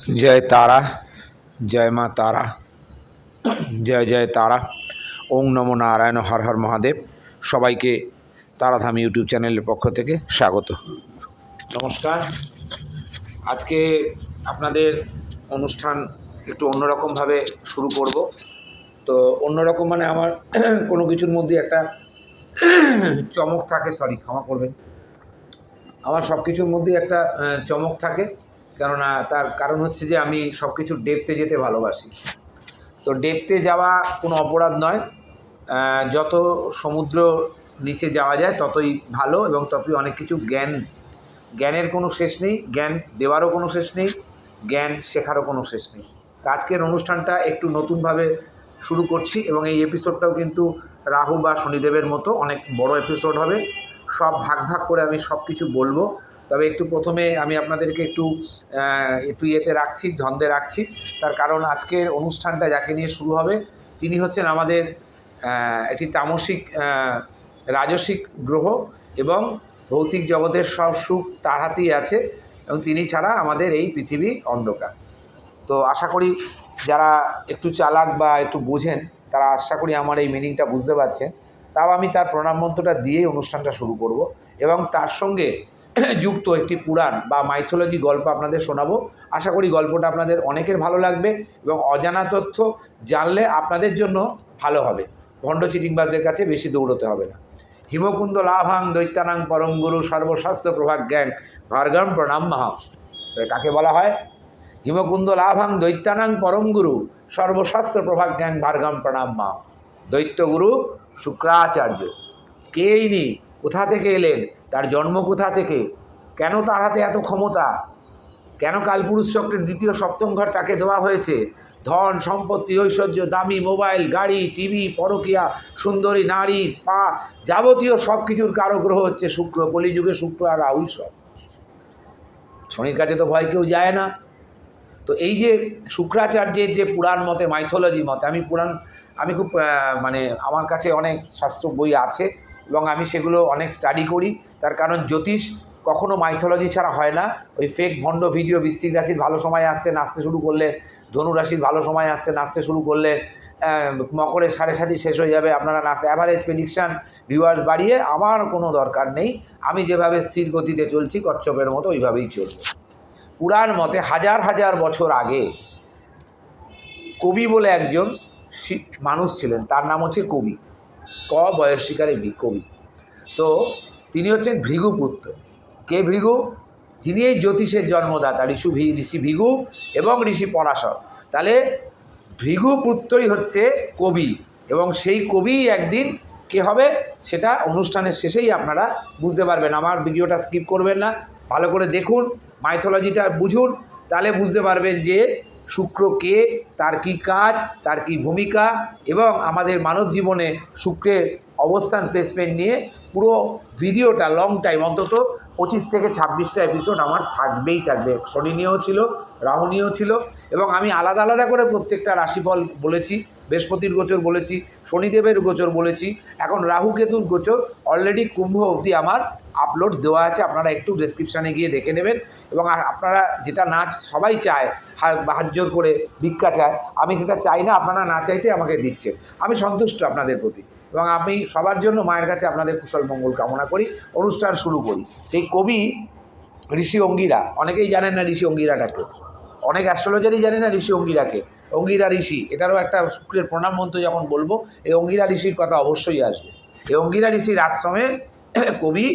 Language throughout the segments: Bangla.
জয় তারা, জয় মা তারা, জয় জয় তারা। ওং নমো নারায়ণ, হর হর মহাদেব। সবাইকে তারাধাম ইউটিউব চ্যানেলের পক্ষ থেকে স্বাগত। নমস্কার। আজকে আপনাদের অনুষ্ঠান একটু অন্যরকমভাবে শুরু করব। তো অন্যরকম মানে আমার কোনো কিছুর মধ্যে একটা চমক থাকে সরি ক্ষমা করবেন। আমার সব কিছুর মধ্যে একটা চমক থাকে। কেননা তার কারণ হচ্ছে যে আমি সব কিছুর ডেপতে যেতে ভালোবাসি। তো ডেপতে যাওয়া কোনো অপরাধ নয়। যত সমুদ্র নিচে যাওয়া যায় ততই ভালো এবং ততই অনেক কিছু জ্ঞান, জ্ঞানের কোনো শেষ নেই, জ্ঞান দেওয়ারও কোনো শেষ নেই, জ্ঞান শেখারও কোনো শেষ নেই। আজকের অনুষ্ঠানটা একটু নতুনভাবে শুরু করছি এবং এই এপিসোডটাও কিন্তু রাহু বা শনিদেবের মতো অনেক বড় এপিসোড হবে। সব ভাগ ভাগ করে আমি সব কিছু বলব। তবে একটু প্রথমে আমি আপনাদেরকে একটু একটু ইয়েতে রাখছি, ধন্দে রাখছি। তার কারণ আজকের অনুষ্ঠানটা যাকে নিয়ে শুরু হবে, তিনি হচ্ছেন আমাদের একটি তামসিক রাজসিক গ্রহ এবং ভৌতিক জগতের সব সুখ তার হাতেই আছে এবং তিনি ছাড়া আমাদের এই পৃথিবী অন্ধকার। তো আশা করি যারা একটু চালাক বা একটু বোঝেন, তারা আশা করি আমার এই মিনিংটা বুঝতে পারছেন। তাও আমি তার প্রণাম মন্ত্রটা দিয়েই অনুষ্ঠানটা শুরু করব এবং তার সঙ্গে যুক্ত একটি পুরাণ বা মাইথোলজি গল্প আপনাদের শোনাবো। আশা করি গল্পটা আপনাদের অনেকের ভালো লাগবে এবং অজানা তথ্য জানলে আপনাদের জন্য ভালো হবে। ভণ্ড চিটিংবাজদের কাছে বেশি দৌড়তে হবে না। হিমকুন্দ লাভাং দৈত্যানাং পরম গুরু সর্বশাস্ত্র প্রভাগ জ্ঞান ভার্গম প্রণাম মহা। কাকে বলা হয়? হিমকুন্দ লাভাং দৈত্যানাং পরম গুরু সর্বশাস্ত্র প্রভাগ জ্ঞান ভার্গম প্রণাম মা দৈত্যগুরু শুক্রাচার্য। কে ইনি? কোথা থেকে এলেন? তার জন্ম কোথা থেকে? কেন তার হাতে এত ক্ষমতা? কেন কালপুরুষ চক্রের দ্বিতীয় সপ্তম ঘর তাকে দেওয়া হয়েছে? ধন, সম্পত্তি, ঐশ্বর্য, দামি মোবাইল, গাড়ি, টিভি, পরকিয়া, সুন্দরী, নারী, স্পা যাবতীয় সব কিছুর কারও গ্রহ হচ্ছে শুক্র, কলিযুগে শুক্র আর রাহুল সব। শনির কাছে তো ভয় কেউ যায় না। তো এই যে শুক্রাচার্যের যে পুরাণ মতে মাইথোলজি মতে, আমি পুরাণ, আমি খুব মানে আমার কাছে অনেক শাস্ত্র বই আছে। এবং আমি সেগুলো অনেক স্টাডি করি। তার কারণ জ্যোতিষ কখনো মাইথোলজি ছাড়া হয় না। ওই ফেক ভণ্ড ভিডিও বৃশ্চিক রাশির ভালো সময় আসছে, নাচতে শুরু করলে, ধনু রাশির ভালো সময় আসছে, নাচতে শুরু করলে মকরের সাড়ে সাথে শেষ হয়ে যাবে, আপনারা নাচ অ্যাভারেজ প্রেডিকশান ভিউয়ার্স বাড়িয়ে আমার কোনো দরকার নেই। আমি যেভাবে স্থির গতিতে চলছি, কচ্ছপের মতো ওইভাবেই চলবে। পুরাণ মতে হাজার হাজার বছর আগে কবি বলে একজন মানুষ ছিলেন, তার নাম হচ্ছে কবি। ক বয়স্বিকারে বি কবি। তো তিনি হচ্ছেন ভৃগুপুত্র কে ভৃগু? যিনি এই জ্যোতিষের জন্মদাতা, ঋষু ভি ঋষি ভৃগু এবং ঋষি পরাশর। তাহলে ভৃগুপুত্রই হচ্ছে কবি এবং সেই কবি একদিন কে হবে সেটা অনুষ্ঠানের শেষেই আপনারা বুঝতে পারবেন। আমার ভিডিওটা স্কিপ করবেন না। ভালো করে দেখুন মাইথোলজিটা বুঝুন, তাহলে বুঝতে পারবেন যে শুক্র কে, তার কি কাজ, তার কি ভূমিকা, এবং আমাদের মানব জীবনে শুক্রের অবস্থান প্লেসমেন্ট নিয়ে পুরো ভিডিওটা লং টাইম অন্তত পঁচিশ থেকে ছাব্বিশটা এপিসোড আমার থাকবেই থাকবে। শনি নিয়েও ছিল রাহু নিয়েও ছিল, এবং আমি আলাদা আলাদা করে প্রত্যেকটা রাশিফল বলেছি, বৃহস্পতির গোচর বলেছি, শনিদেবের গোচর বলেছি, এখন রাহু কেতুর গোচর অলরেডি কুম্ভ অবধি আমার আপলোড দেওয়া আছে, আপনারা একটু ডেসক্রিপশানে গিয়ে দেখে নেবেন। এবং আপনারা যেটা নাচ সবাই চায় হাত জোর করে ভিক্ষা চায়, আমি সেটা চাই না, আপনারা না চাইতে আমাকে দিচ্ছে আমি সন্তুষ্ট আপনাদের প্রতি। এবং আমি সবার জন্য মায়ের কাছে আপনাদের কুশল মঙ্গল কামনা করি, অনুষ্ঠান শুরু করি। এই কবি ঋষি অঙ্গিরা, অনেকেই জানেন না ঋষি অঙ্গিরাটাকে। অনেক অ্যাস্ট্রোলজারই জানে না ঋষি অঙ্গিরাকে। অঙ্গিরা ঋষি, এটারও একটা শুক্রের প্রণাম মন্ত্র যখন বলব, এই অঙ্গিরা ঋষির কথা অবশ্যই আসবে। এই অঙ্গিরা ঋষির আশ্রমে কবি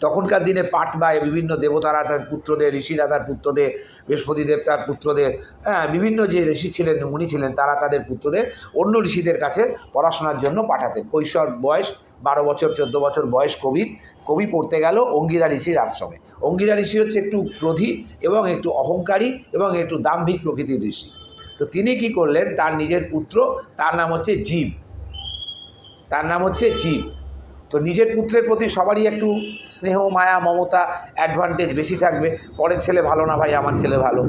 তখনকার দিনে পাট বা বিভিন্ন দেবতারা তার পুত্রদের, ঋষিরা তার পুত্রদের বৃহস্পতি দেব তার পুত্রদের হ্যাঁ বিভিন্ন যে ঋষি ছিলেন, মুনি ছিলেন, তারা তাদের পুত্রদের, অন্য ঋষিদের কাছে পড়াশোনার জন্য পাঠাতেন। কৈশোর বয়স বারো বছর, চোদ্দ বছর বয়স কবির কবি পড়তে গেল অঙ্গিরা ঋষির আশ্রমে। অঙ্গিরা ঋষি হচ্ছে একটু ক্রোধী এবং একটু অহংকারী এবং একটু দাম্ভিক প্রকৃতির ঋষি। তো তিনি কি করলেন? তার নিজের পুত্র, তার নাম হচ্ছে জীব। তার নাম হচ্ছে জীব। তো নিজের পুত্রের প্রতি সবারই একটু স্নেহ, মায়া, মমতা অ্যাডভান্টেজ বেশি থাকবে। পরের ছেলে ভালো না ভাই, আমার ছেলে ভালো।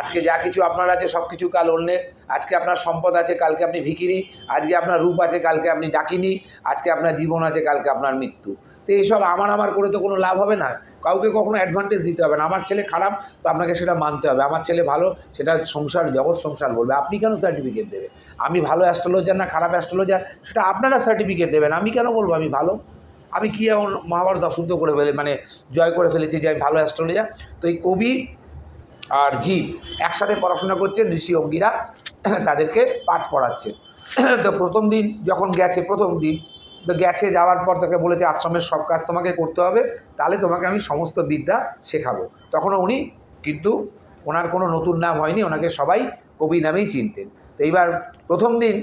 আজকে যা কিছু আপনার আছে, সব কিছু কাল অন্যের। আজকে আপনার সম্পদ আছে, কালকে আপনি ভিকিরি আজকে আপনার রূপ আছে, কালকে আপনি ডাকিনি। আজকে আপনার জীবন আছে, কালকে আপনার মৃত্যু। তো এইসব আমার আমার করে তো কোনো লাভ হবে না। কাউকে কখনো অ্যাডভান্টেজ দিতে হবে না। আমার ছেলে খারাপ, তো আপনাকে সেটা মানতে হবে। আমার ছেলে ভালো, সেটা সংসার, জগৎ সংসার বলবে। আপনি কেন সার্টিফিকেট দেবে আমি ভালো অ্যাস্ট্রোলজার না খারাপ অ্যাস্ট্রোলজার সেটা আপনারা সার্টিফিকেট দেবেন। আমি কেন বলব আমি ভালো? আমি কী এমন মহাভারত অশুদ্ধ করে ফেলে মানে জয় করে ফেলেছি যে আমি ভালো অ্যাস্ট্রোলজার তো এই কবি আর জীব একসাথে পড়াশোনা করছেন, ঋষি অঙ্গীরা তাদেরকে পাঠ পড়াচ্ছে তো প্রথম দিন যখন গেছে, প্রথম দিন তো গেছে, যাওয়ার পর তোকে বলেছে, আশ্রমের সব কাজ তোমাকে করতে হবে, তাহলে তোমাকে আমি সমস্ত বিদ্যা শেখাবো। তখনও উনি কিন্তু ওনার কোনো নতুন নাম হয়নি, ওনাকে সবাই কবি নামেই চিনতেন। তো এইবার প্রথম দিন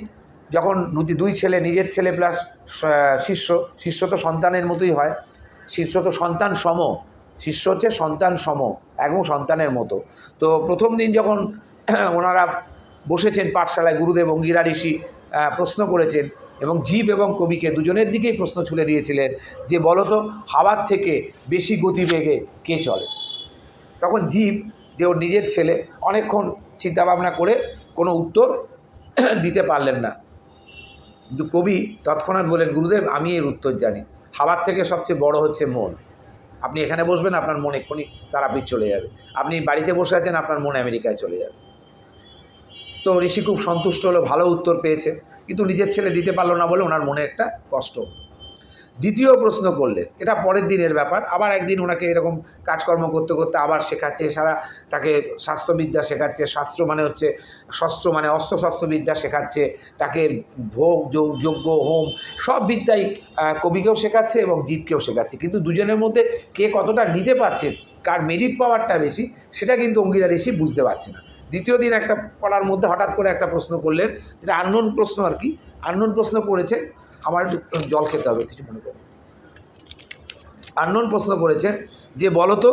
যখন দুই ছেলে, নিজের ছেলে প্লাস শিষ্য শিষ্য তো সন্তানের মতোই হয়, শিষ্য তো সন্তান সম, শিষ্য হচ্ছে সন্তান সম এবং সন্তানের মতো। তো প্রথম দিন যখন ওনারা বসেছেন পাঠশালায়, গুরুদেব, অঙ্গিরা ঋষি প্রশ্ন করেছেন এবং জীব এবং কবিকে দুজনের দিকেই প্রশ্ন ছুলে দিয়েছিলেন যে বলতো হাওয়ার থেকে বেশি গতিবেগে কে চলে? তখন জীব, যে ওর নিজের ছেলে, অনেকক্ষণ চিন্তাভাবনা করে কোনো উত্তর দিতে পারলেন না। কিন্তু কবি তৎক্ষণাৎ বলেন গুরুদেব, আমি এর উত্তর জানি। হাওয়ার থেকে সবচেয়ে বড় হচ্ছে মন। আপনি এখানে বসবেন, আপনার মন এক্ষুনি তারাপীঠ চলে যাবে। আপনি বাড়িতে বসে আছেন, আপনার মন আমেরিকায় চলে যাবে। তো ঋষি খুব সন্তুষ্ট হলো, ভালো উত্তর পেয়েছে। কিন্তু নিজের ছেলে দিতে পারল না বলে ওনার মনে একটা কষ্ট। দ্বিতীয় প্রশ্ন করলেন, এটা পরের দিনের ব্যাপার, আবার একদিন ওনাকে এরকম কাজকর্ম করতে করতে আবার শেখাচ্ছে, সারা তাকে শাস্ত্রবিদ্যা শেখাচ্ছে, শাস্ত্র মানে হচ্ছে শস্ত্র মানে অস্ত্র শস্ত্রবিদ্যা শেখাচ্ছে, তাকে ভোগ যজ্ঞ, হোম, সব বিদ্যাই কবিকেও শেখাচ্ছে এবং জীবকেও শেখাচ্ছে। কিন্তু দুজনের মধ্যে কে কতটা নিতে পারছে, কার মেরিট পাওয়ারটা বেশি, সেটা কিন্তু অঙ্গীকার ঋষি বুঝতে পারছে না। দ্বিতীয় দিন একটা পড়ার মধ্যে হঠাৎ করে একটা প্রশ্ন করলেন, যেটা আননোন প্রশ্ন আর কি। আননোন প্রশ্ন করেছে, আমার জল খেতে হবে, কিছু মনে করো। আননোন প্রশ্ন করেছেন যে, বলো তো,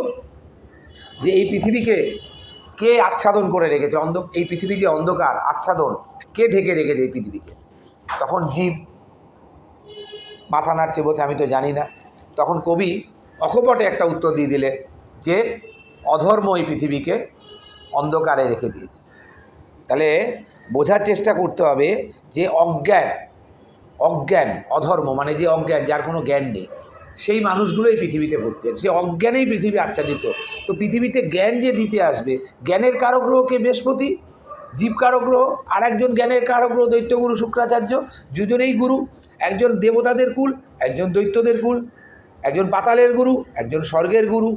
যে এই পৃথিবীকে কে আচ্ছাদন করে রেখেছে? অন্ধ, এই পৃথিবী যে অন্ধকার, আচ্ছাদন কে ঢেকে রেখেছে এই পৃথিবীকে? তখন জীব মাথা নাড়ছে বলছে, আমি তো জানি না। তখন কবি অকপটে একটা উত্তর দিয়ে দিলে যে, অধর্ম এই পৃথিবীকে অন্ধকারে রেখে দিয়েছে। তাহলে বোঝার চেষ্টা করতে হবে যে অজ্ঞান অজ্ঞান, অধর্ম মানে যে অজ্ঞান, যার কোনো জ্ঞান নেই, সেই মানুষগুলোই পৃথিবীতে ভর্তি আছে সে অজ্ঞানেই পৃথিবী আচ্ছাদিত। তো পৃথিবীতে জ্ঞান যে দিতে আসবে, জ্ঞানের কারক গ্রহকে বৃহস্পতি, জীব কারক গ্রহ আর একজন জ্ঞানের কারক গ্রহ দৈত্যগুরু শুক্রাচার্য, দুজনেই গুরু, একজন দেবতাদের কুল, একজন দৈত্যদের কুল, একজন পাতালের গুরু, একজন স্বর্গের গুরু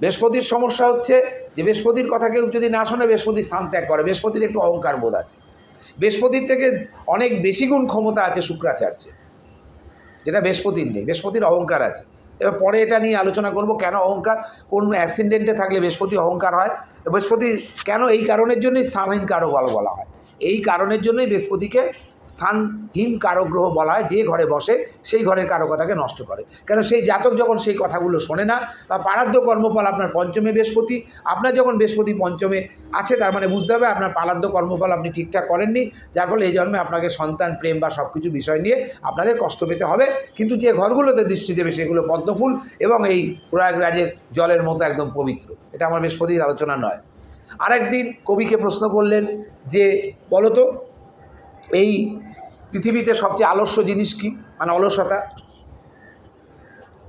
বৃহস্পতির সমস্যা হচ্ছে যে বৃহস্পতির কথা কেউ যদি না শোনে, বৃহস্পতি স্থান ত্যাগ করে। বৃহস্পতির একটু অহংকার বোধ আছে। বৃহস্পতির থেকে অনেক বেশি গুণ ক্ষমতা আছে শুক্রাচার্যে যেটা বৃহস্পতির নেই। বৃহস্পতির অহংকার আছে। এবার পরে এটা নিয়ে আলোচনা করব, কেন অহংকার? কোন অ্যাক্সিডেন্টে থাকলে বৃহস্পতি অহংকার হয়? বৃহস্পতি কেন এই কারণের জন্যই স্থানহীন কারক বলা বলা হয়? এই কারণের জন্যই বৃহস্পতিকে স্থানহীন কারক গ্রহ বলা হয়, যে ঘরে বসে সেই ঘরের কারকতাকে নষ্ট করে। কেন সেই জাতক যখন সেই কথাগুলো শোনে না, বা পারাদ্য কর্মফল আপনার পঞ্চমে বৃহস্পতি, আপনার যখন বৃহস্পতি পঞ্চমে আছে, তার মানে বুঝতে হবে আপনার পালাদ্য কর্মফল আপনি ঠিকঠাক করেননি, যার ফলে এই জন্মে আপনাকে সন্তান, প্রেম বা সব কিছু বিষয় নিয়ে আপনাদের কষ্ট পেতে হবে। কিন্তু যে ঘরগুলোতে দৃষ্টি দেবে, সেগুলো পদ্মফুল এবং এই প্রয়াগরাজের জলের মতো একদম পবিত্র। এটা আমার বৃহস্পতির আলোচনা নয়। আরেকদিন কবিকে প্রশ্ন করলেন যে বলো তো এই পৃথিবীতে সবচেয়ে আলস্য জিনিস কি? মানে অলসতা?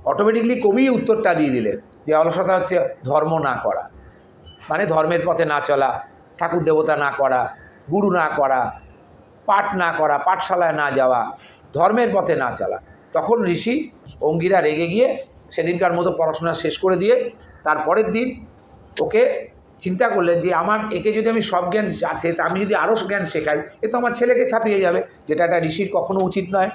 অটোমেটিকলি কবি উত্তরটা দিয়ে দিলেন যে অলসতা হচ্ছে ধর্ম না করা। মানে ধর্মের পথে না চলা, ঠাকুর দেবতা না করা, গুরু না করা, পাঠ না করা, পাঠশালায় না যাওয়া, ধর্মের পথে না চলা। তখন ঋষি অঙ্গিরা রেগে গিয়ে সেদিনকার মতো পড়াশোনা শেষ করে দিয়ে তারপরের দিন ওকে চিন্তা করলেন যে আমার, একে যদি আমি সব জ্ঞান আছে, তা আমি যদি আরও জ্ঞান শেখাই, এ তো আমার ছেলেকে ছাপিয়ে যাবে, যেটা একটা ঋষির কখনো উচিত নয়।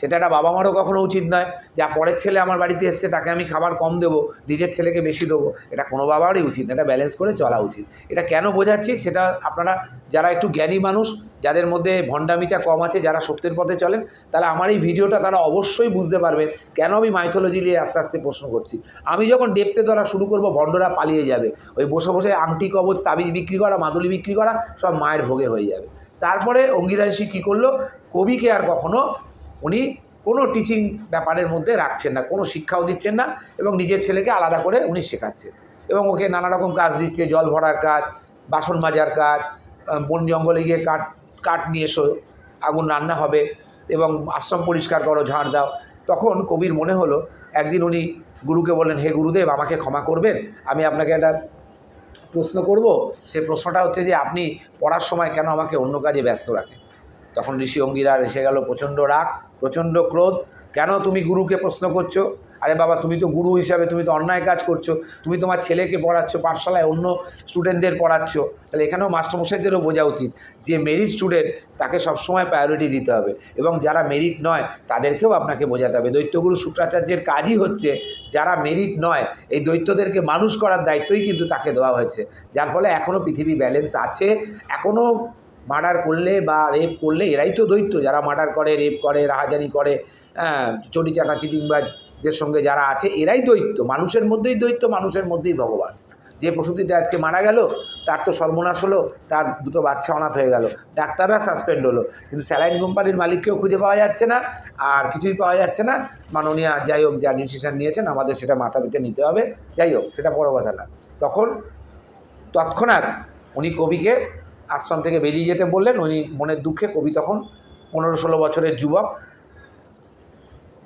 সেটা একটা বাবা মারও কখনো উচিত নয় যা পরের ছেলে আমার বাড়িতে এসছে, তাকে আমি খাবার কম দেবো, নিজের ছেলেকে বেশি দেবো। এটা কোনো বাবারই উচিত না, এটা ব্যালেন্স করে চলা উচিত। এটা কেন বোঝাচ্ছি? সেটা আপনারা যারা একটু জ্ঞানী মানুষ, যাদের মধ্যে ভণ্ডামিটা কম আছে, যারা সত্যের পথে চলেন, তাহলে আমার এই ভিডিওটা তারা অবশ্যই বুঝতে পারবেন কেন আমি মাইথোলজি নিয়ে আস্তে আস্তে প্রশ্ন করছি। আমি যখন ডেপতে ধরা শুরু করব, ভণ্ডরা পালিয়ে যাবে। ওই বসে বসে আংটি কবচ তাবিজ বিক্রি করা, মাদুলি বিক্রি করা, সব মায়ের ভোগে হয়ে যাবে। তারপরে অঙ্গিরা কী করল? কবিকে আর কখনো উনি কোনো টিচিং ব্যাপারের মধ্যে রাখছেন না, কোনো শিক্ষাও দিচ্ছেন না এবং নিজের ছেলেকে আলাদা করে উনি শেখাচ্ছেন। এবং ওকে নানা রকম কাজ দিচ্ছে, জল ভরার কাজ, বাসন মাজার কাজ বন জঙ্গলে গিয়ে কাঠ কাঠ নিয়ে এসো, আগুন রান্না হবে এবং আশ্রম পরিষ্কার করো, ঝাড় দাও। তখন কবির মনে হলো, একদিন উনি গুরুকে বললেন, হে গুরুদেব, আমাকে ক্ষমা করবেন? আমি আপনাকে একটা প্রশ্ন করব? সেই প্রশ্নটা হচ্ছে যে, আপনি পড়ার সময় কেন আমাকে অন্য কাজে ব্যস্ত রাখেন? তখন ঋষি অঙ্গিরার এসে গেল, প্রচণ্ড রাগ, প্রচণ্ড ক্রোধ, কেন তুমি গুরুকে প্রশ্ন করছ? আরে বাবা, তুমি তো গুরু হিসাবে, তুমি তো অন্যায় কাজ করছ, তুমি তোমার ছেলেকে পড়াচ্ছ, পাঠশালায় অন্য স্টুডেন্টদের পড়াচ্ছ, তাহলে এখানেও মাস্টারমশাইদেরও বোঝা উচিত যে মেরিট স্টুডেন্ট তাকে সবসময় প্রায়োরিটি দিতে হবে এবং যারা মেরিট নয়, তাদেরকেও আপনাকে বোঝাতে হবে। দৈত্যগুরু শুক্রাচার্যের কাজই হচ্ছে, যারা মেরিট নয়, এই দৈত্যদেরকে মানুষ করার দায়িত্বই কিন্তু তাকে দেওয়া হয়েছে। যার ফলে এখনও পৃথিবী ব্যালেন্স আছে এখনও মার্ডার করলে বা রেপ করলে এরাই তো দৈত্য। যারা মার্ডার করে, রেপ করে রাহাজানি করে হ্যাঁ চটি চাটা চিটিংবাজদের সঙ্গে যারা আছে, এরাই দৈত্য। মানুষের মধ্যেই দৈত্য, মানুষের মধ্যেই ভগবান। যে প্রসূতিটা আজকে মারা গেল, তার তো সর্বনাশ হলো, তার দুটো বাচ্চা অনাথ হয়ে গেল, ডাক্তাররা সাসপেন্ড হলো। কিন্তু স্যালাইন কোম্পানির মালিককেও খুঁজে পাওয়া যাচ্ছে না, আর কিছুই পাওয়া যাচ্ছে না। মাননীয় যাই হোক, যা ডিসিশন নিয়েছেন, আমাদের সেটা মাথা পেতে নিতে হবে। যাই হোক, সেটা বড় কথা না। তখন তৎক্ষণাৎ উনি কবিকে আশ্রম থেকে বেরিয়ে যেতে বললেন, উনি মনের দুঃখে কবি তখন পনেরো ষোলো বছরের যুবক।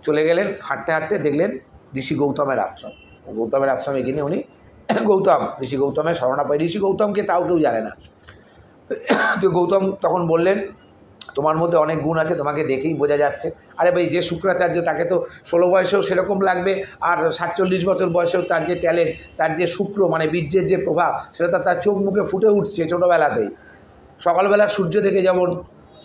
চলে গেলেন, হাঁটতে হাঁটতে দেখলেন ঋষি গৌতমের আশ্রম। গৌতমের আশ্রমে গিয়ে উনি গৌতম, ঋষি গৌতমের শরণা পাই ঋষি গৌতমকে তাও কেউ জানে না। তো গৌতম তখন বললেন, তোমার মধ্যে অনেক গুণ আছে, তোমাকে দেখেই বোঝা যাচ্ছে। আরে ভাই, যে শুক্রাচার্য, তাকে তো ষোলো বয়সেও সেরকম লাগবে, আর সাতচল্লিশ বছর বয়সেও তার যে ট্যালেন্ট তার যে শুক্র মানে বীর্যের যে প্রভাব, সেটা তার চোখ মুখে ফুটে উঠছে ছোটোবেলাতেই। সকালবেলা সূর্য দেখে যেমন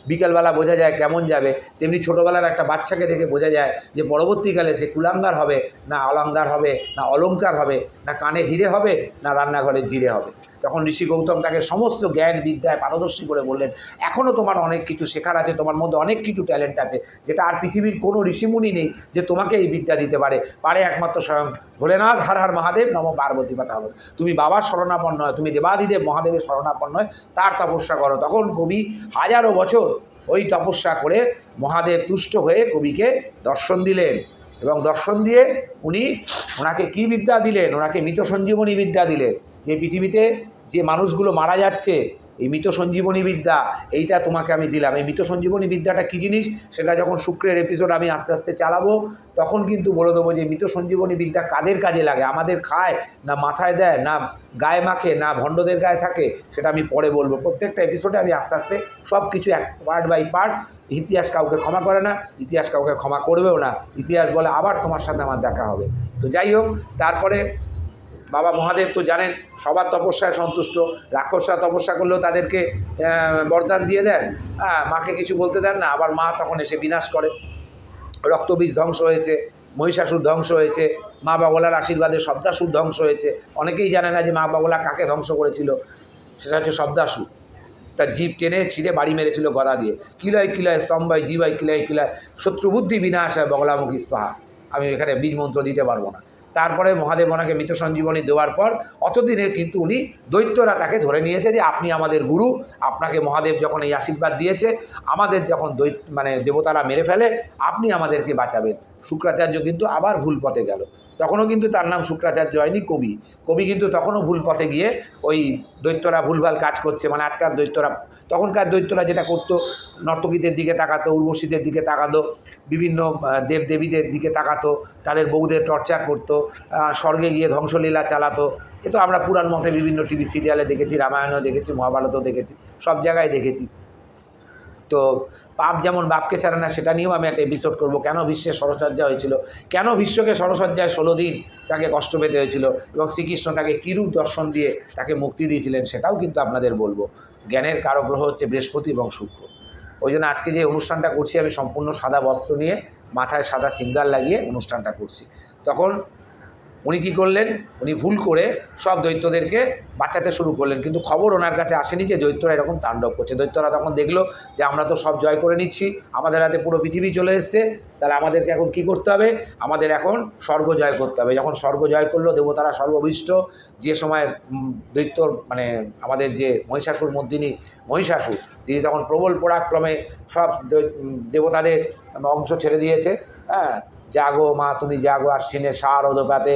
বিকেলবেলা বোঝা যায় কেমন যাবে, তেমনি ছোটোবেলার একটা বাচ্চাকে দেখে বোঝা যায় যে পরবর্তীকালে সে কুলাঙ্গার হবে, না অলঙ্কার হবে, না অলঙ্কার হবে, না কানে হিরে হবে, না রান্নাঘরে জিরে হবে। তখন ঋষি গৌতম তাকে সমস্ত জ্ঞান বিদ্যায় পারদর্শী করে বললেন এখনও তোমার অনেক কিছু শেখার আছে, তোমার মধ্যে অনেক কিছু ট্যালেন্ট আছে, যেটা আর পৃথিবীর কোনো ঋষিমুনি নেই যে তোমাকে এই বিদ্যা দিতে পারে। পারে একমাত্র স্বয়ং ভোলেনাথ, হার হার মহাদেব, নম পার্বতী পাতা হবে তুমি বাবার শরণাপন্ন হয়, তুমি দেবাদিদেব মহাদেবের শরণাপন্ন হয়, তার তপস্যা করো। তখন কবি হাজারো বছর ওই তপস্যা করে মহাদেব তুষ্ট হয়ে কবিকে দর্শন দিলেন এবং দর্শন দিয়ে উনি ওনাকে কী বিদ্যা দিলেন? ওনাকে মৃত সঞ্জীবনী বিদ্যা দিলেন। যে পৃথিবীতে যে মানুষগুলো মারা যাচ্ছে এই মৃত সঞ্জীবনী বিদ্যা এইটা তোমাকে আমি দিলাম। এই মৃত সঞ্জীবনী বিদ্যাটা কী জিনিস? সেটা যখন শুক্রের এপিসোড আমি আস্তে আস্তে চালাবো, তখন কিন্তু বলে দেবো যে মৃত সঞ্জীবনী বিদ্যা কাদের কাজে লাগে? আমাদের খায়, না মাথায় দেয়, না গায়ে মাখে, না ভণ্ডদের গায়ে থাকে? সেটা আমি পরে বলব। প্রত্যেকটা এপিসোডে আমি আস্তে আস্তে সব কিছু এক পার্ট বাই পার্ট ইতিহাস কাউকে ক্ষমা করে না, ইতিহাস কাউকে ক্ষমা করবেও না। ইতিহাস বলে আবার তোমার সাথে আমার দেখা হবে। তো যাই হোক, তারপরে বাবা মহাদেব তো জানেন, সবার তপস্যায় সন্তুষ্ট, রাক্ষসরা তপস্যা করলেও তাদেরকে বরদান দিয়ে দেন। মাকে কিছু বলতে দেন না, আবার মা তখন এসে বিনাশ করে। রক্তবীজ ধ্বংস হয়েছে, মহিষাসুর ধ্বংস হয়েছে, মা বাবলার আশীর্বাদে শব্দাসুর ধ্বংস হয়েছে। অনেকেই জানে না যে মা বাবলা কাকে ধ্বংস করেছিল, সেটা হচ্ছে শব্দাসুর তার জীব টেনে ছিঁড়ে বাড়ি মেরেছিল গদা দিয়ে। কিলয় কিলয় স্তম্ভায়, জীবায় কিলয় কিলয়, শত্রুবুদ্ধি বিনাশ হয় বগলামুখী স্পাহা আমি এখানে বীজ মন্ত্র দিতে পারব না। তারপরে মহাদেব ওনাকে মৃত সঞ্জীবনী দেওয়ার পর অতদিনে কিন্তু উনি দৈত্যরা তাকে ধরে নিয়েছে যে আপনি আমাদের গুরু, আপনাকে মহাদেব যখন এই আশীর্বাদ দিয়েছে, আমাদের যখন দৈত মানে দেবতারা মেরে ফেলে, আপনি আমাদেরকে বাঁচাবেন। শুক্রাচার্য কিন্তু আবার ভুল পথে গেল। তখনও কিন্তু তার নাম শুক্রাচার্য হয়নি, কবি। কবি কিন্তু তখনও ভুল পথে গিয়ে ওই দৈত্যরা ভুলভাল কাজ করছে মানে আজকাল দৈত্যরা, তখনকার দৈত্যরা যেটা করতো, নর্তকীদের দিকে তাকাতো, উর্বশীদের দিকে তাকাতো, বিভিন্ন দেবদেবীদের দিকে তাকাতো, তাদের বউদের টর্চার করতো স্বর্গে গিয়ে ধ্বংসলীলা চালাতো। এ তো আমরা পুরাণ মতে বিভিন্ন টিভি সিরিয়ালে দেখেছি, রামায়ণও দেখেছি, মহাভারতও দেখেছি, সব জায়গায় দেখেছি। তো পাপ যেমন বাপকে ছাড়ে না, সেটা নিয়েও আমি একটা এপিসোড করব। কেন বিশ্বের সরসজ্জা হয়েছিল? কেন বিশ্বকে সরসজ্জায় ষোলো দিন তাকে কষ্ট পেতে হয়েছিল এবং শ্রীকৃষ্ণ তাকে কিরূপ দর্শন দিয়ে তাকে মুক্তি দিয়েছিলেন সেটাও কিন্তু আপনাদের বলব। জ্ঞানের কারও গ্রহ হচ্ছে বৃহস্পতি এবং শুক্র। ওই জন্য আজকে যে অনুষ্ঠানটা করছি, আমি সম্পূর্ণ সাদা বস্ত্র নিয়ে মাথায় সাদা সিঙ্গার লাগিয়ে অনুষ্ঠানটা করছি। তখন উনি কী করলেন? উনি ভুল করে সব দৈত্যদেরকে বাঁচাতে শুরু করলেন। কিন্তু খবর ওনার কাছে আসেনি যে দৈত্যরা এরকম তাণ্ডব করছে। দৈত্যরা তখন দেখল যে আমরা তো সব জয় করে নিচ্ছি, আমাদের হাতে পুরো পৃথিবী চলে এসছে, তাহলে আমাদেরকে এখন কি করতে হবে? আমাদের এখন স্বর্গ জয় করতে হবে। যখন স্বর্গ জয় করল, দেবতারা সর্ববিষ্ট যে সময় দৈত্য মানে আমাদের যে মহিষাসুর মর্দিনী মহিষাসুর, তিনি তখন প্রবল পরাক্রমে সব দেবতাদের অংশ ছেড়ে দিয়েছে। হ্যাঁ? জাগো মা, তুমি জাগো আশ্বিনে সার ওদপাতে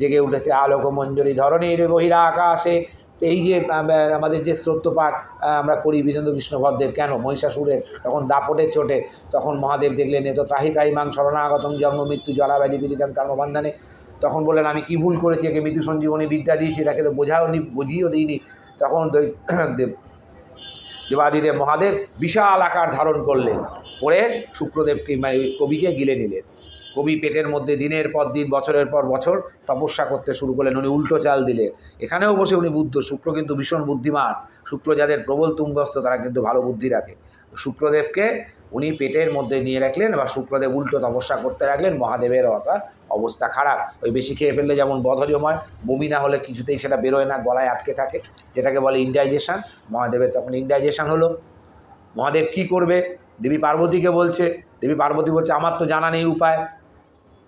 জেগে উঠেছে আলোক মঞ্জরি ধরণীর বহিরা আকাশে তো এই যে আমাদের যে স্তোত্রপাঠ আমরা করি বীরেন্দ্র কৃষ্ণ ভদ্রের, কেন? মহিষাসুরের, তখন দাপটের চোটে তখন মহাদেব দেখলেন, এ তো ত্রাহি ত্রাহি মাং শরণাগতং জন্ম মৃত্যু জলাব্যাধি পীড়িতাং কর্মবন্ধনে। তখন বললেন, আমি কি ভুল করেছি? একে মৃত্যু সঞ্জীবনী বিদ্যা দিয়েছি তাকে তো বোঝাও নি বুঝিয়েও দিইনি। তখন দেব, দেবাদিদেব মহাদেব বিশাল আকার ধারণ করলেন, করে শুক্রদেবকে মানে কবিকে গিলে নিলেন। কবি পেটের মধ্যে দিনের পর দিন, বছরের পর বছর তপস্যা করতে শুরু করলেন। উনি উল্টো চাল দিলেন। এখানেও বসে উনি বুদ্ধ, শুক্র কিন্তু ভীষণ বুদ্ধিমান। শুক্র যাদের প্রবল তুঙ্গস্থ, তারা কিন্তু ভালো বুদ্ধি রাখে। শুক্রদেবকে উনি পেটের মধ্যে নিয়ে রাখলেন বা শুক্রদেব উল্টো তপস্যা করতে রাখলেন মহাদেবের অর্থাৎ অবস্থা খারাপ। ওই বেশি খেয়ে ফেললে যেমন বদহজম হয় বমি না হলে কিছুতেই সেটা বেরোয় না, গলায় আটকে থাকে, যেটাকে বলে ইনডাইজেশন মহাদেবের তখন ইন্ডাইজেশান হলো। মহাদেব কি করবে? দেবী পার্বতীকে বলছে, দেবী পার্বতী বলছে, আমার তো জানা নেই উপায়।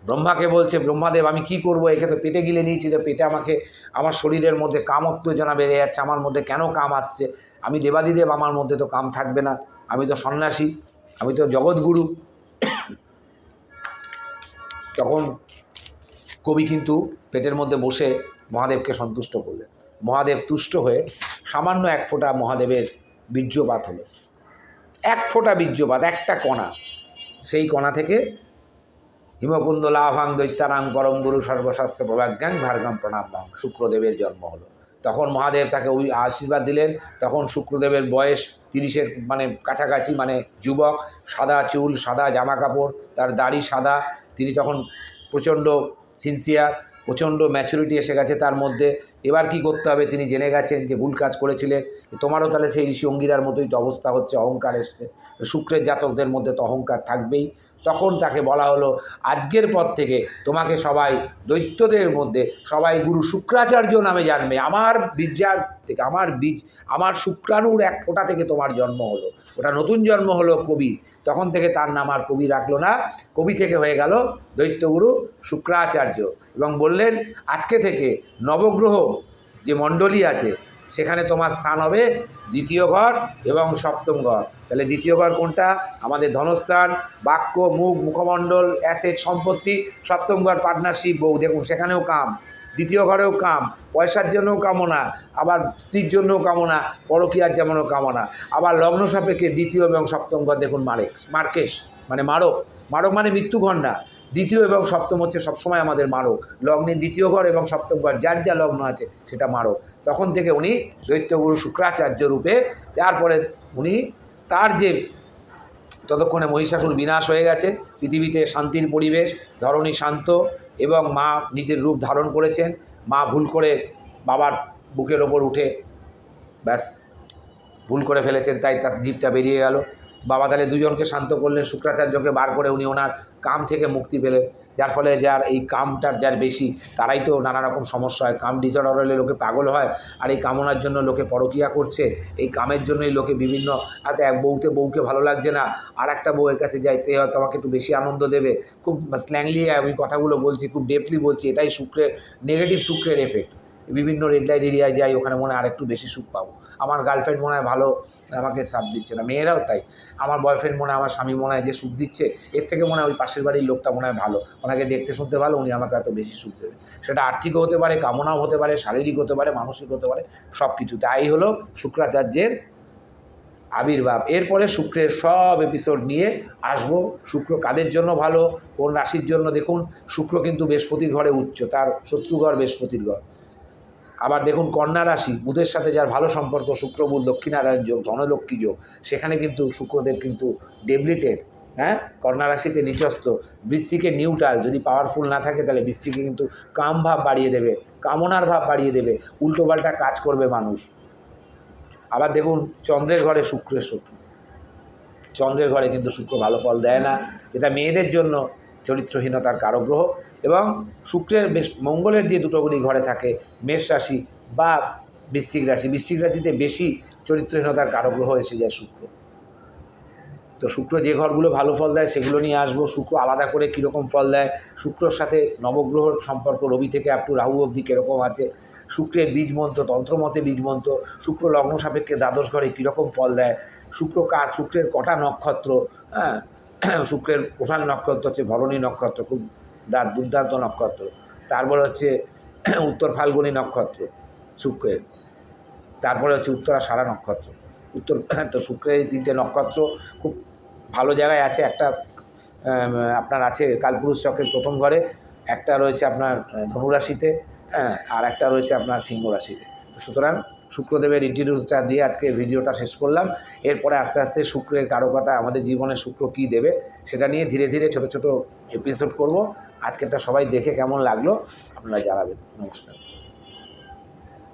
ব্রহ্মাকে বলছে, ব্রহ্মাদেব, আমি কি করব? একে তো পেটে গিলে নিয়েছি, তো পেটে আমাকে, আমার শরীরের মধ্যে কাম উত্তেজনা বেড়ে যাচ্ছে, আমার মধ্যে কেন কাম আসছে? আমি দেবাদিদেব, আমার মধ্যে তো কাম থাকবে না। আমি তো সন্ন্যাসী, আমি তো জগৎগুরু। তখন কবি কিন্তু পেটের মধ্যে বসে মহাদেবকে সন্তুষ্ট করলেন। মহাদেব তুষ্ট হয়ে সামান্য এক ফোঁটা মহাদেবের বীর্যপাত হলো। এক ফোঁটা বীর্যপাত, একটা কণা, সেই কণা থেকে হিমকুন্দ লাভাং দৈত্যারাং পরম গুরু সর্বশাস্ত্র প্রভাজ্ঞাং ভার্গম প্রণাম শুক্রদেবের জন্ম হলো। তখন মহাদেব তাকে ওই আশীর্বাদ দিলেন। তখন শুক্রদেবের বয়স তিরিশের মানে কাছাকাছি মানে যুবক, সাদা চুল, সাদা জামা কাপড় তার দাড়ি সাদা। তিনি তখন প্রচণ্ড সিনসিয়ার প্রচণ্ড ম্যাচুরিটি এসে গেছে তার মধ্যে। এবার কি করতে হবে তিনি জেনে গেছেন যে ভুল কাজ করেছিলেন। তোমারও তাহলে সেই ঋষি অঙ্গিরার মতোই তো অবস্থা হচ্ছে, অহংকার এসছে। শুক্রের জাতকদের মধ্যে তো অহংকার থাকবেই। তখন তাকে বলা হলো, আজকের পর থেকে তোমাকে সবাই দৈত্যদের মধ্যে সবাই গুরু শুক্রাচার্য নামে জানবে। আমার বীর্যার থেকে, আমার বীজ, আমার শুক্রাণুর এক ফোঁটা থেকে তোমার জন্ম হলো। ওটা নতুন জন্ম হলো কবি। তখন থেকে তার নাম আর কবি রাখল না। কবি থেকে হয়ে গেল দৈত্যগুরু শুক্রাচার্য এবং বললেন, আজকে থেকে নবগ্রহ যে মণ্ডলী আছে সেখানে তোমার স্থান হবে দ্বিতীয় ঘর এবং সপ্তম ঘর। তাহলে দ্বিতীয় ঘর কোনটা? আমাদের ধনস্থান, বাক্য, মুখ, মুখমণ্ডল, অ্যাসেট, সম্পত্তি, সপ্তম ঘর পার্টনারশিপ, বউ। দেখুন, সেখানেও কাম। দ্বিতীয় ঘরেও কাম। পয়সার জন্যও কামনা, আবার স্ত্রীর জন্যও কামনা, পরকীয়ার যেমনও কামনা। আবার লগ্ন সাপেক্ষে দ্বিতীয় এবং সপ্তম ঘর, দেখুন, মারেক, মার্কেশ মানে মারক। মারক মানে মৃত্যু না দ্বিতীয় এবং সপ্তম হচ্ছে সবসময় আমাদের মারক। লগ্নের দ্বিতীয় ঘর এবং সপ্তম ঘর, যার যা লগ্ন আছে সেটা মারক। তখন থেকে উনি দৈত্যগুরু শুক্রাচার্য রূপে, তারপরে উনি তার যে ততক্ষণে মহিষাসুর বিনাশ হয়ে গেছে, পৃথিবীতে শান্তির পরিবেশ, ধরণী শান্ত এবং মা নিজের রূপ ধারণ করেছেন। মা ভুল করে বাবার বুকের ওপর উঠে ব্যাস, ভুল করে ফেলেছেন, তাই তার জীবটা বেরিয়ে গেল। বাবা তাহলে দুজনকে শান্ত করলেন, শুক্রাচার্যকে বার করে উনি ওনার কাম থেকে মুক্তি পেলেন যার ফলে যার এই কামটার যার বেশি, তারাই তো নানা রকম সমস্যা হয়। কাম ডিসঅর্ডার হলে লোকে পাগল হয় আর এই কামনার জন্য লোকে পরকিয়া করছে। এই কামের জন্যই লোকে বিভিন্ন হয়তো এক বউতে বউকে ভালো লাগছে না, আর একটা বউয়ের কাছে যাইতে হয়তো আমাকে একটু বেশি আনন্দ দেবে। খুব স্ল্যাংলি আমি কথাগুলো বলছি, খুব ডেপলি বলছি, এটাই শুক্রের নেগেটিভ শুক্রের এফেক্ট বিভিন্ন রেড লাইট এরিয়ায় যাই, ওখানে মনে হয় আরেকটু বেশি সুখ পাবো। আমার গার্লফ্রেন্ড মনে হয় ভালো, আমাকে সাথ দিচ্ছে না, মেয়েরাও তাই। আমার বয়ফ্রেন্ড মনে হয়, আমার স্বামী মনে হয় যে সুখ দিচ্ছে, এর থেকে মনে হয় ওই পাশের বাড়ির লোকটা মনে হয় ভালো। ওনাকে দেখতে শুনতে ভালো, উনি আমাকে এত বেশি সুখ দেবে। সেটা আর্থিকও হতে পারে, কামনাও হতে পারে, শারীরিক হতে পারে, মানসিক হতে পারে সব কিছু তাই হলো শুক্রাচার্যের আবির্ভাব। এরপরে শুক্রের সব এপিসোড নিয়ে আসব। শুক্র কাদের জন্য ভালো? কোন রাশির জন্য? দেখুন, শুক্র কিন্তু বৃহস্পতির ঘরে উচ্চ, তার শত্রুঘর বৃহস্পতির ঘর। আবার দেখুন কন্যা রাশি, বুধের সাথে যার ভালো সম্পর্ক শুক্র বুধ লক্ষ্মীনারায়ণ যোগ, ধনলক্ষ্মী যোগ, সেখানে কিন্তু শুক্রদেব কিন্তু ডেবলিটেড হ্যাঁ? কন্যা রাশিতে নিচস্ত বৃশ্চিকে নিউট্রাল যদি পাওয়ারফুল না থাকে তাহলে বৃশ্চিকে কিন্তু কাম ভাব বাড়িয়ে দেবে, কামনার ভাব বাড়িয়ে দেবে উল্টোপাল্টা কাজ করবে মানুষ। আবার দেখুন চন্দ্রের ঘরে শুক্রের শত্রু। চন্দ্রের ঘরে কিন্তু শুক্র ভালো ফল দেয় না। যেটা মেয়েদের জন্য চরিত্রহীনতার কারক গ্রহ। এবং শুক্রের বেশ মঙ্গলের যে দুটোগুলি ঘরে থাকে, মেষ রাশি বা বৃশ্চিক রাশি, বৃশ্চিক রাশিতে বেশি চরিত্রহীনতার কারক গ্রহ এসে যায় শুক্র। তো শুক্র যে ঘরগুলো ভালো ফল দেয় সেগুলো নিয়ে আসব, শুক্র আলাদা করে কীরকম ফল দেয়, শুক্রর সাথে নবগ্রহর সম্পর্ক, রবি থেকে আপ টু রাহু অবধি কীরকম আছে, শুক্রের বীজ মন্ত্র তন্ত্রমতে বীজ মন্ত্র, শুক্র লগ্ন সাপেক্ষে দ্বাদশ ঘরে কীরকম ফল দেয়, শুক্র কার, শুক্রের কটা নক্ষত্র হ্যাঁ শুক্রের প্রধান নক্ষত্র হচ্ছে ভরণী নক্ষত্র, খুব দার দুর্দান্ত নক্ষত্র। তারপর হচ্ছে উত্তর ফাল্গুনী নক্ষত্র, শুক্রের। তারপরে হচ্ছে উত্তরা সারা নক্ষত্র। উত্তর তো শুক্রের এই তিনটে নক্ষত্র খুব ভালো জায়গায় আছে। একটা আপনার আছে কালপুরুষ চক্রের প্রথম ঘরে, একটা রয়েছে আপনার ধনুরাশিতে হ্যাঁ আর একটা রয়েছে আপনার সিংহ রাশিতে। তো সুতরাং শুক্রদেবের ইন্ট্রোডিউসটা দিয়ে আজকে ভিডিওটা শেষ করলাম। এরপরে আস্তে আস্তে শুক্রের কারকতা আমাদের জীবনে শুক্র কী দেবে, সেটা নিয়ে ধীরে ধীরে ছোট ছোট এপিসোড করব। আজকেরটা সবাই দেখে কেমন লাগল আপনারা জানাবেন। নমস্কার।